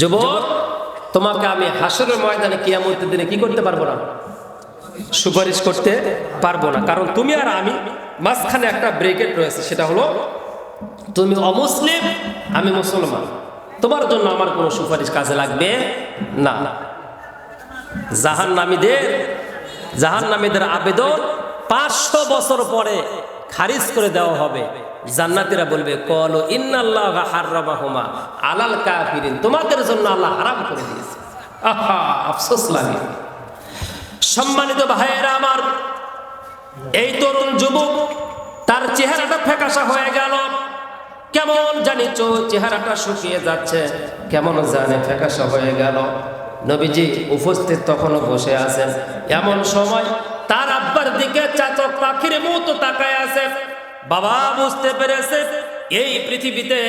যুবক, তোমাকে আমি হাসরের ময়দানে কিয়ামতের দিনে কি করতে পারব না? সুপারিশ করতে পারব না। কারণ তুমি আর আমি মাঝখানে একটা ব্রেকেট রয়েছে, সেটা হলো তুমি অমুসলিম, আমি মুসলমান। তোমার জন্য আমার কোনো সুপারিশ কাজে লাগবে না। জাহান নামীদের জাহান নামীদের আবেদন পাঁচশো বছর পরে খারিজ করে দেওয়া হবে। জান্নাতিরা বলবে, কল ইন্নাল্লাহ হার্রামাহুমা আলাল কাফিরিন। তোমাদের জন্য আল্লাহ হারাম করে দিয়েছে। আহা, আফসোস লাগে। সম্মানিত ভাইয়েরা আমার, এই তরুণ যুবক, তার চেহারাটা ফ্যাকাশা হয়ে গেল। কেমন জানি চো চেহারাটা শুকিয়ে যাচ্ছে। কেমন জানে ফ্যাকাশা হয়ে গেল। নবীজি উপস্থিত তখনও বসে আছেন। এমন সময় তার আব্বার দিকে চাচক পাখির মতো তাকায় আছে। বাবা বুঝতে পেরেছে, এই পৃথিবীতে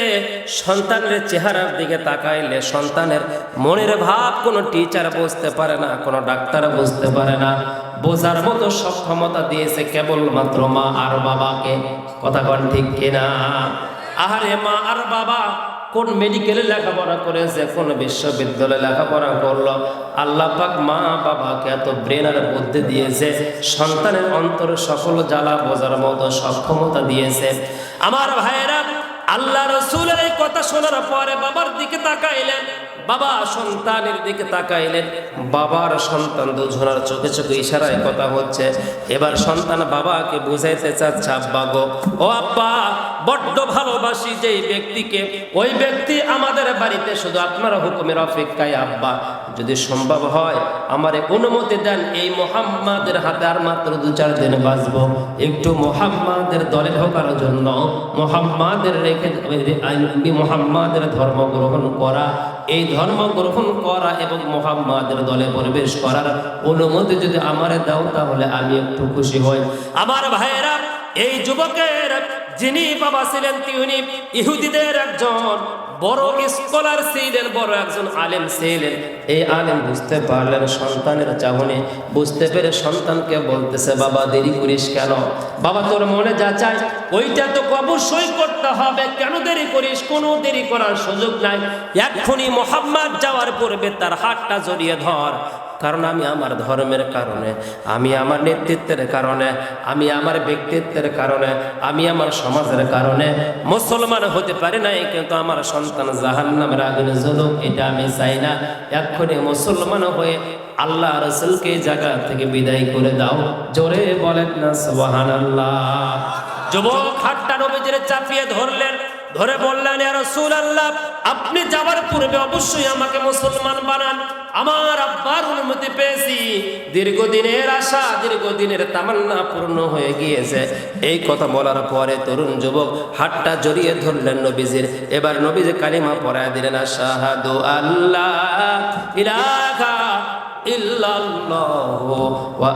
সন্তানের চেহারার দিকে তাকাইলে সন্তানের মনের ভাব কোনো টিচার বুঝতে পারে না, কোনো ডাক্তার বুঝতে পারে না। বোঝার মতো সক্ষমতা দিয়েছে কেবলমাত্র মা আর বাবাকে। কথা কন ঠিক কিনা? আহারে মা আর বাবা কোন মেডিকেলে লেখাপড়া করেছে, কোন বিশ্ববিদ্যালয়ে লেখাপড়া করল, আল্লাহ পাক মা বাবাকে এত ব্রেন আর বুদ্ধি দিয়েছে, সন্তানের অন্তর সকল জ্বালা বোঝার মতো সক্ষমতা দিয়েছে। আমার ভাইয়েরা, আল্লাহ রসুলের এই কথা শোনার পরে বাবার দিকে তাকাইলেন, বাবা সন্তানের দিকে তাকাইলেন। বাবার সন্তান দুজনার চোখে চোখে ইশারায় কথা হচ্ছে। এবার সন্তান বাবাকে বুঝাইতে চাচ্ছে, আব্বা গো, ও আব্বা, বড্ড ভালোবাসি যেই ব্যক্তিকে। ওই ব্যক্তি আমাদের বাড়িতে শুধু আপনার হুকুমের অপেক্ষায়, আব্বা। যদি সম্ভব হয়, আমারে অনুমতি দেন, এই মোহাম্মদের হাতে আর মাত্র দু চার দিন বাঁচবো। একটু মোহাম্মদের দলে ঢোকার জন্য। মোহাম্মদের রেখে মোহাম্মদের ধর্ম গ্রহণ করা, এই ধর্ম গ্রহণ করা এবং মোহাম্মদের দলে প্রবেশ করার অনুমতি যদি আমারে দাও, তাহলে আমি একটু খুশি হই। আমার ভাইয়েরা এই যুবকের যিনি বাবা ছিলেন তিনি ইহুদিদের একজন বড় স্কলার ছিলেন, বড় একজন আলেম ছিলেন। এই আলেম বুঝতে পারলেন সন্তানের চাহনি। বুঝতে পেরে সন্তানকে বলতেছে, বাবা, দেরি করিস কেন? বাবা, তোর মনে যা চাই ওইটা তো অবশ্যই করতে হবে। কেন দেরি করিস? কোনো দেরি করার সুযোগ নাই। এক্ষুনি মোহাম্মদ যাওয়ার পূর্বে তার হাতটা জড়িয়ে ধর। কারণ আমি আমার ধর্মের কারণে, আমি আমার নেতৃত্বের কারণে, আমি আমার ব্যক্তিত্বের কারণে, আমি আমার সমাজের কারণে। মুসলমান হতে পারি নাই, কিন্তু আমার সন্তান জাহান নামের আগুনে জ্বলুক, এটা আমি চাই না। এক্ষুনি মুসলমান হয়ে আল্লাহ রসুলকে জায়গা থেকে বিদায় করে দাও। জোরে বলেন না সোহান আল্লাহ যুবক হাতটা নবীজির চাপিয়ে ধরলেন, ধরে বললেন আল্লাহ আপনি যাওয়ার পূর্বে অবশ্যই আমাকে মুসলমান বানান। আমার আব্বার অনুমতি পেয়েছি। দীর্ঘদিনের আশা, দীর্ঘদিনের তামান্না পূর্ণ হয়ে গিয়েছে। এই কথা বলার পরে তরুণ যুবক হাতটা জড়িয়ে ধরলেন নবীজির। এবার নবীজি কালিমা পড়ায় দিলেন, আশাহাদু আল্লাহ ইলাহা ইল্লাল্লাহু ওয়া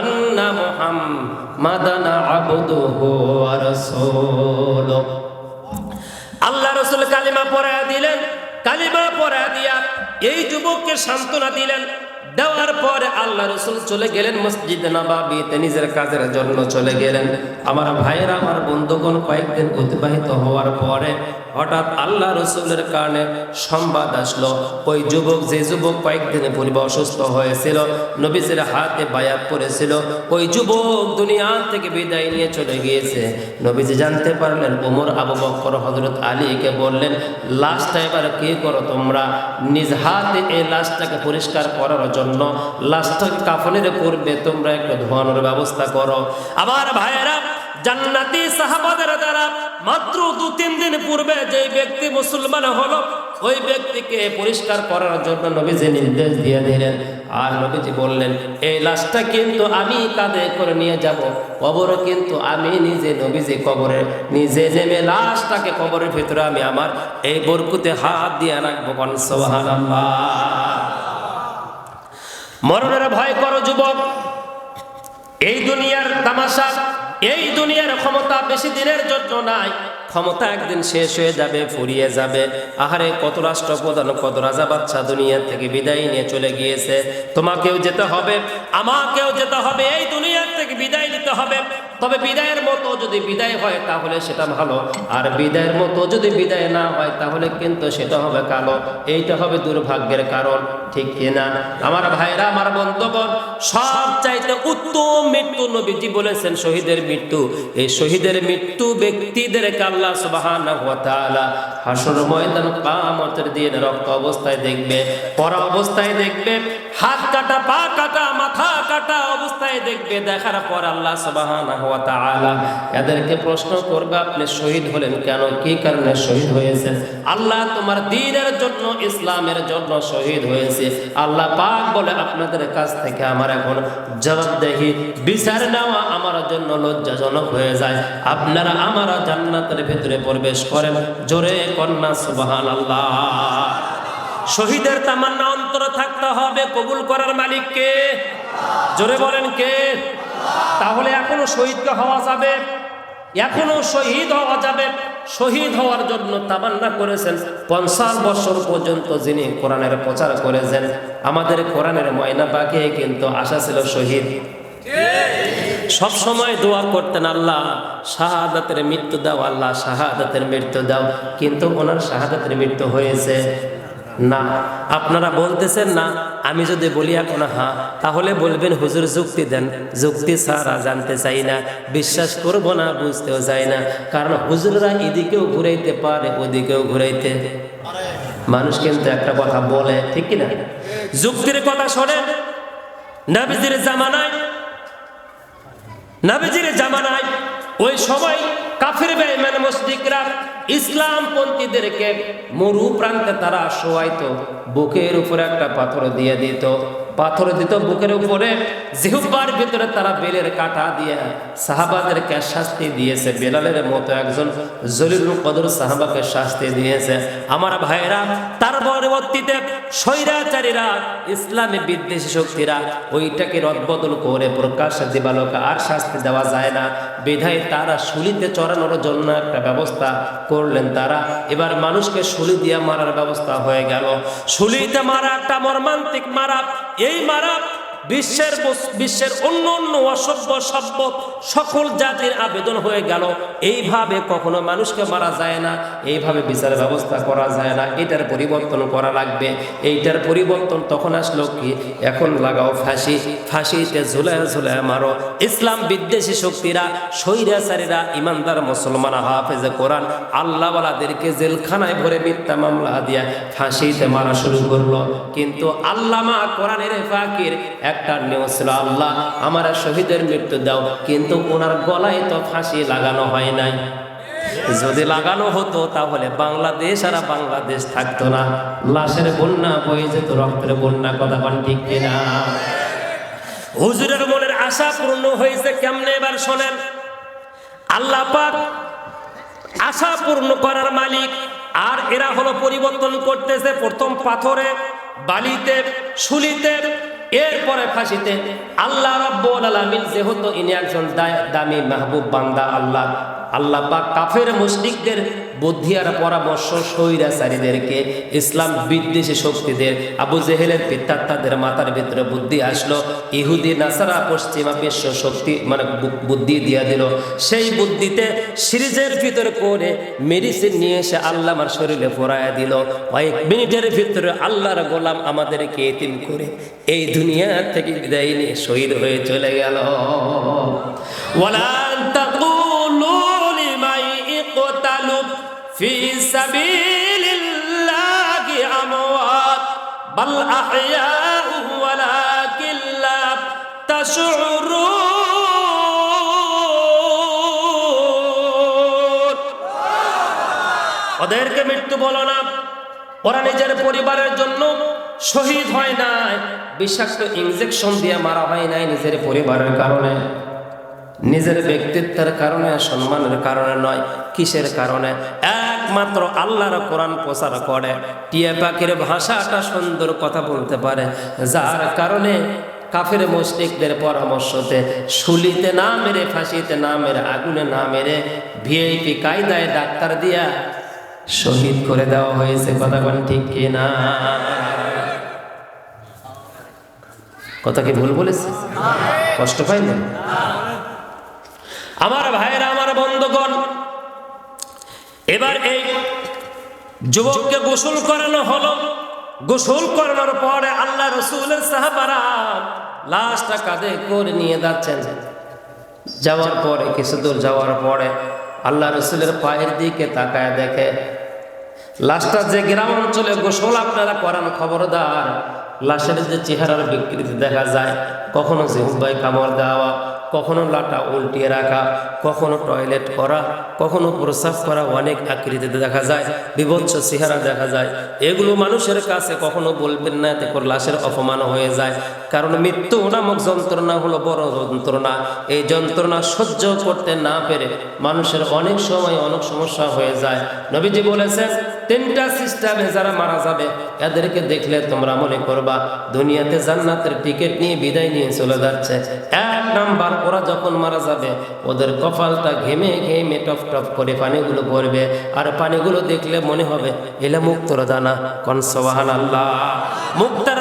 আন্না মুহাম্মাদান আবদুহু ওয়া রাসূলুহু। আল্লাহ রসুল কালিমা পড়া দিলেন। কালিমা পড়া দিয়া এই যুবককে সান্ত্বনা দিলেন। দেওয়ার পরে আল্লাহ রসুল চলে গেলেন মসজিদ নবাবিতে, নিজের কাজের জন্য চলে গেলেন। আমার ভাইয়েরা, আমার বন্ধুগণ কয়েকদিন অতিবাহিত হওয়ার পরে হঠাৎ আল্লাহ রসুলের কারণে সংবাদ আসলো। ওই যুবক, যে যুবক কয়েকদিন পূর্বে অসুস্থ হয়েছিল, নবীজের হাতে বায়াত পড়েছিল। ওই যুবক দুনিয়া থেকে বিদায় নিয়ে চলে গিয়েছে। নবীজি জানতে পারলেন, ওমর আবু বক্কর হজরত আলীকে বললেন, লাশটা এবার কি করো তোমরা? নিজ হাতে এই লাশটাকে পরিষ্কার করার জন্য লাশটাকে কাফনের পূর্বে তোমরা একটু ধোয়ানোর ব্যবস্থা করো। আবার ভাইয়েরা জান্নাতি সাহাবাদের দ্বারা মাত্র দু, তিন দিন পূর্বে যে ব্যক্তি মুসলমান হলো, ওই ব্যক্তিকে পরিষ্কার করার জন্য নবীজি নির্দেশ দিয়ে দিলেন। আর নবীজি বললেন, এই লাশটা কিন্তু আমি কাঁধে করে নিয়ে যাব। কবর কিন্তু আমি নিজে নবীজি কবরে, নিজে নেমে লাশটাকে কবরের ভিতরে আমি আমার এই বরকুতে হাত দিয়ে রাখব। কন সুবহানাল্লাহ। মরণের ভয় করো যুবক। এই দুনিয়ার তামাশা এই দুনিয়ার ক্ষমতা বেশি দিনের জন্য নাই। ক্ষমতা একদিন শেষ হয়ে যাবে, ফুরিয়ে যাবে। আহারে, কত রাষ্ট্রপ্রধান, কত রাজা বাচ্চা দুনিয়া থেকে বিদায় নিয়ে চলে গিয়েছে। তোমাকেও যেতে হবে, আমাকেও যেতে হবে, এই দুনিয়ার থেকে বিদায় নিতে হবে। তবে বিদায়ের মতো যদি বিদায় হয়, তাহলে সেটা ভালো। আর বিদায়ের মতো যদি বিদায় না হয়, তাহলে কিন্তু সেটা হবে কালো। এইটা হবে দুর্ভাগ্যের কারণ, ঠিক কিনা আমার ভাইরা, আমার বন্ধুগণ সব চাইতে উত্তম মৃত্যু নবীজি বলেছেন, শহীদের মৃত্যু। এই শহীদের মৃত্যু ব্যক্তিদের কাল্লা সুবাহ দিয়ে ময়দান দিন রক্ত অবস্থায় দেখবে, পরা অবস্থায় দেখবে হাত কাটা, পা কাটা, মাথা কাটা অবস্থায় দেখবে, দেখার পর আল্লাহ তাআলা এদেরকে প্রশ্ন করবে, আপনি শহীদ হলেন কেন? কি কারণে শহীদ হয়েছে আল্লাহ তোমার দ্বীনের জন্য, ইসলামের জন্য শহীদ হয়েছে। আল্লাহ পাক বলে, আপনাদের কাছ থেকে আমার এখন জবাবদেহি। বিচার নেওয়া আমার জন্য লজ্জাজনক হয়ে যায়। আপনারা আমার জান্নাতের ভিতরে প্রবেশ করেন। জোরে কন্যা সুবহানাল্লাহ। শহীদের তামান্না অন্তর থাকতে হবে। কবুল করার মালিক কে? জোরে বলেন কে? তাহলে এখনও শহীদকে হওয়া যাবে? এখনও শহীদ হওয়া যাবে। শহীদ হওয়ার জন্য তামান্না করেছেন। পঞ্চাশ বছর পর্যন্ত যিনি কোরআনের প্রচার করেছেন, আমাদের কোরআনের ময়না পাকে কিন্তু আশা ছিল শহীদ। সব সময় দোয়া করতেন, আল্লাহ, শাহাদাতের মৃত্যু দাও, আল্লাহ, শাহাদাতের মৃত্যু দাও। কিন্তু ওনার শাহাদাতের মৃত্যু হয়েছে। না, আপনারা বলতেছেন না, আমি যদি বলি এখন হ্যাঁ তাহলে বলবেন, হুজুর, যুক্তি দেন। যুক্তি ছাড়া জানতে চাই না, বিশ্বাস করব না, বুঝতেও চাই না। কারণ হুজুররা এদিকেও ঘুরাইতে পারে, ওদিকেও ঘুরাইতে। মানুষ কিন্তু একটা কথা বলে, ঠিক কিনা? যুক্তির কথা শোনেন, নাবিজির জামানায় নাবিজির জামানায় ওই সময় কাফির বেঈমান, মুশরিকরা ইসলাম পন্থীদেরকে মরু প্রান্তে তারা শোয়াইতো, বুকের উপরে একটা পাথর দিয়ে দিত। পাথর দিত বুকের উপরে জিহুব্বার ভিতরে তারা বেলের কাটা দিয়ে সাহাবাদেরকে শাস্তি দিয়েছে। বেলালের মতো একজন জলিল কদর সাহাবাকে শাস্তি দিয়েছে। আমার ভাইরা তার পরবর্তীতে স্বৈরাচারীরা, ইসলামী বিদ্বেষী শক্তিরা ওইটাকে রদবদল করে প্রকাশ দেবালোকে আর শাস্তি দেওয়া যায় না। বিধায় তারা শুলিতে চড়ানোর জন্য একটা ব্যবস্থা করলেন তারা। এবার মানুষকে শুলি দিয়ে মারার ব্যবস্থা হয়ে গেল। শুলিতে মারা একটা মর্মান্তিক মারা। এই মারা বিশ্বের বিশ্বের অন্য অন্য অসভ্য সভ্য সকল জাতির আবেদন হয়ে গেল। এইভাবে কখনো মানুষকে মারা যায় না, এইভাবে বিচার ব্যবস্থা করা যায় না, এটার পরিবর্তন করা লাগবে। এইটার পরিবর্তন তখন আসলো কি? এখন লাগাও ফাঁসি, ফাঁসিতে ঝুলায় ঝুলায় মারো। ইসলাম বিদ্বেষী শক্তিরা, স্বৈরাচারীরা, ইমানদার মুসলমান, হাফেজে কোরআন, আল্লাহওয়ালাদেরকে জেলখানায় ভরে মিথ্যা মামলা দিয়া ফাঁসিতে মারা শুরু করল। কিন্তু আল্লামা কোরআনের ফাকির একটা নিয়ম ছিল, আল্লাহ, আমার শহীদের মৃত্যু দাও, কিন্তু ওনার গলায় তো ফাঁসি লাগানো হয় নাই। যদি লাগানো হতো, তাহলে বাংলাদেশ আর বাংলাদেশ থাকতো না। লাশের বন্যা বয়ে যেত, রক্তের বন্যা, কথা পান ঠিক কিনা? হুজুরের মনের আশা পূর্ণ হয়েছে কেমনে এবার শোনেন? আল্লাহ পাক আশা পূর্ণ করার মালিক, আর এরা হলো পরিবর্তন করতেছে প্রথম পাথরে, বালিতে, শুলিতে এরপরে ফাঁসিতে আল্লাহ রব্বুল আলামিন যেহেতু ইনি একজন দামি মাহবুব বান্দা আল্লাহ আল্লাহ পাক কাফের মুশরিকদের বুদ্ধি আর পরামর্শ স্বৈরাচারীদেরকে ইসলাম বিদ্বেষী শক্তিদের আবু জেহেলের পিতাত্তাদের মাথার ভিতরে বুদ্ধি আসলো, ইহুদি, নাসারা, পশ্চিমা বিশ্ব শক্তি মানে বুদ্ধি দিয়ে দিল। সেই বুদ্ধিতে সিরিজের ভিতরে করে মেডিসিন নিয়ে এসে আল্লাহ আমার শরীরে পরায়া দিল। কয়েক মিনিটের ভিতরে আল্লাহর গোলাম আমাদেরকে এতিম করে এই দুনিয়া থেকে বিদায় নিয়ে শহীদ হয়ে চলে গেল। ওয়ালান ফি সাবিলিল্লাহি আমওয়াত, বাল আহইয়াউ ওয়ালাকিন লা তাশউরুন। ওদেরকে মৃত্যু বলো না। ওরা নিজের পরিবারের জন্য শহীদ হয় নাই, বিষাক্ত ইনজেকশন দিয়ে মারা হয় নাই নিজের পরিবারের কারণে। নিজের ব্যক্তিত্বের কারণে, সম্মানের কারণে নয়, কিসের কারণে? একমাত্র আল্লাহর কোরআন প্রচার করে। টিয়া পাখির ভাষাটা সুন্দর কথা বলতে পারে। যার কারণে কাফের মুশরিকদের পরামর্শতে শুলিতে না মেরে, ফাঁসিতে না মেরে, আগুনে না মেরে ভিআইপি কায়দায় ডাক্তার দিয়া শহীদ করে দেওয়া হয়েছে। কথা কোন ঠিক কি না? কথা কি ভুল বলেছে? কষ্ট পাইলেন? আমার ভাইয়েরা, আমার বন্ধুগণ, এবার এই যুবককে গোসল করানো হলো। গোসল করানোর পরে আল্লাহ রসুলের সাহাবারা লাশটা কাঁধে করে নিয়ে যাচ্ছেন। যাওয়ার পরে, কিছু দূর যাওয়ার পরে আল্লাহ রসুলের পায়ের দিকে তাকায় দেখে, লাশটা যে গ্রাম অঞ্চলে গোসল আপনারা করান খবরদার লাশের যে চেহারার বিকৃতি দেখা যায়, কখনো জিহুবাই কামড় দেওয়া, কখনো লাটা উল্টিয়ে রাখা, কখনো টয়লেট করা, কখনো প্রসাব করা অনেক আকৃতিতে দেখা যায়, বিভৎস চেহারা দেখা যায়। এগুলো মানুষের কাছে কখনো বলবেন না, এতে করে লাশের অপমান হয়ে যায়। কারণ মৃত্যু নামক যন্ত্রণা হলো বড় যন্ত্রণা। এই যন্ত্রণা সহ্য করতে না পেরে মানুষের অনেক সময় অনেক সমস্যা হয়ে যায়। নবীজি বলেছেন তিনটা সিস্টেমে যারা মারা যাবে, এদেরকে দেখলে তোমরা মনে করবা, দুনিয়াতে জান্নাতের টিকিট নিয়ে বিদায় নিয়ে চলে যাচ্ছে। এক নাম্বার, ওরা যখন মারা যাবে, ওদের কপালটা ঘেমে ঘেমে টপ টপ করে পানিগুলো পড়বে। আর পানিগুলো দেখলে মনে হবে, এলে মুক্তর দানা কনসবাহান আল্লাহ মুক্তার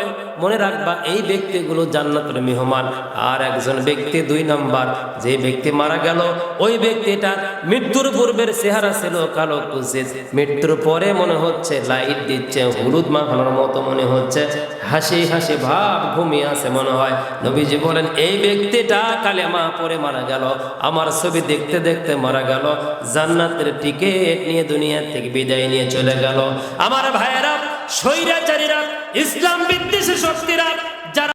হবে। মনে রাখবা, এই ব্যক্তিগুলো জান্নাতের মেহমান। আর একজন ব্যক্তি দুই নাম্বার, যে ব্যক্তি মারা গেল, ওই ব্যক্তিটা মৃত্যুর পূর্বের চেহারা ছিল কালো কুচিত। মৃত্যুর পরে মনে হচ্ছে, লাইট দিচ্ছে, হলুদ মাখানোর মতো মনে হচ্ছে। হাসি হাসি ভাব ঘুমিয়ে আছে মনে হয়। নবীজি বলেন, এই ব্যক্তিটা কালেমা পরে মারা গেল, আমার ছবি দেখতে দেখতে মারা গেল, জান্নাতের টিকিট নিয়ে দুনিয়া থেকে বিদায় নিয়ে চলে গেল। আমার ভাইয়েরা স্বৈরাচারীরা ইসলাম বিদ্বেষী শক্তিরা